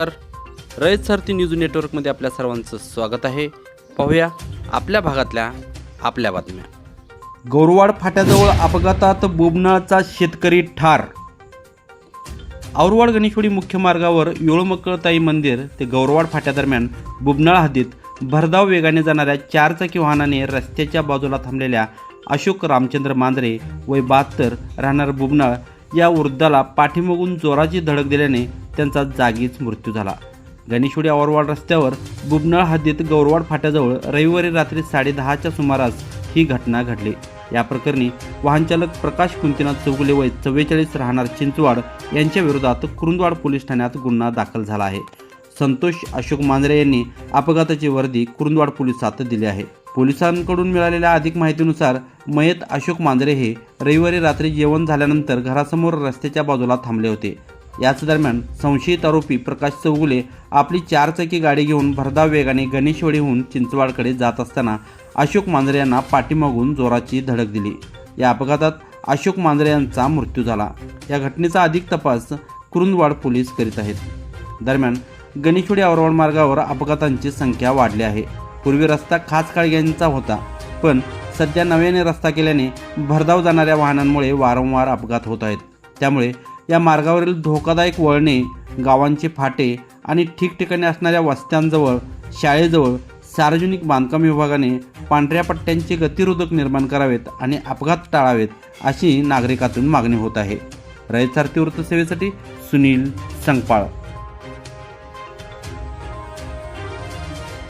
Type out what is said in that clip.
तर रयत सारथी न्यूज नेटवर्कमध्ये आपल्या सर्वांचं स्वागत आहे. पाहूया आपल्या भागातल्या आपल्या बातम्या. गौरवाड फाट्याजवळ अपघातात बोबनाळचा शेतकरी ठार. औरवाड गणेशवाडी मुख्य मार्गावर येळमकळताई मंदिर ते गौरवाड फाट्यादरम्यान बुबनाळ हद्दीत भरधाव वेगाने जाणाऱ्या चारचाकी वाहनाने रस्त्याच्या बाजूला थांबलेल्या अशोक रामचंद्र मांजरे वय बहात्तर राहणार बुबनाळ या वृद्धाला पाठीमागून जोराची धडक दिल्याने त्यांचा जागीच मृत्यू झाला. गणेशवाडी औरवाड रस्त्यावर बुबनाळ हद्दीत गौरवाड फाट्याजवळ रविवारी रात्री साडेदहाच्या सुमारास ही घटना घडली. या प्रकरणी वाहनचालक प्रकाश कुंतीनाथ चौगुले वय चव्वेचाळीस राहणार चिंचवाड यांच्या विरोधात कुरुंदवाड पोलीस ठाण्यात गुन्हा दाखल झाला आहे. संतोष अशोक मांजरे यांनी अपघाताची वर्दी कुरुंदवाड पोलिसात दिली आहे. पोलिसांकडून मिळालेल्या अधिक माहितीनुसार मयत अशोक मांजरे हे रविवारी रात्री जेवण झाल्यानंतर घरासमोर रस्त्याच्या बाजूला थांबले होते. याच दरम्यान संशयित आरोपी प्रकाश चौगुले आपली चारचाकी गाडी घेऊन भरधाव वेगाने गणेशवाडीहून चिंचवाडकडे जात असताना अशोक मांजरे यांना पाठीमागून जोराची धडक दिली. या अपघातात अशोक मांजरे यांचा मृत्यू झाला. या घटनेचा अधिक तपास कुरुंदवाड पोलीस करीत आहेत. दरम्यान गणेशवाडी औरवाड मार्गावर अपघातांची संख्या वाढली आहे. पूर्वी रस्ता खास काळग्यांचा होता पण सध्या नव्याने रस्ता केल्याने भरधाव जाणाऱ्या वाहनांमुळे वारंवार अपघात होत आहेत. त्यामुळे या मार्गावरील धोकादायक वळणे गावांचे फाटे आणि ठिकठिकाणी असणाऱ्या वस्त्यांजवळ शाळेजवळ सार्वजनिक बांधकाम विभागाने पांढऱ्या पट्ट्यांचे गतिरोधक निर्माण करावेत आणि अपघात टाळावेत अशी नागरिकातून मागणी होत आहे. रयत सारथी वृत्तसेवेसाठी सुनील संगपाळ.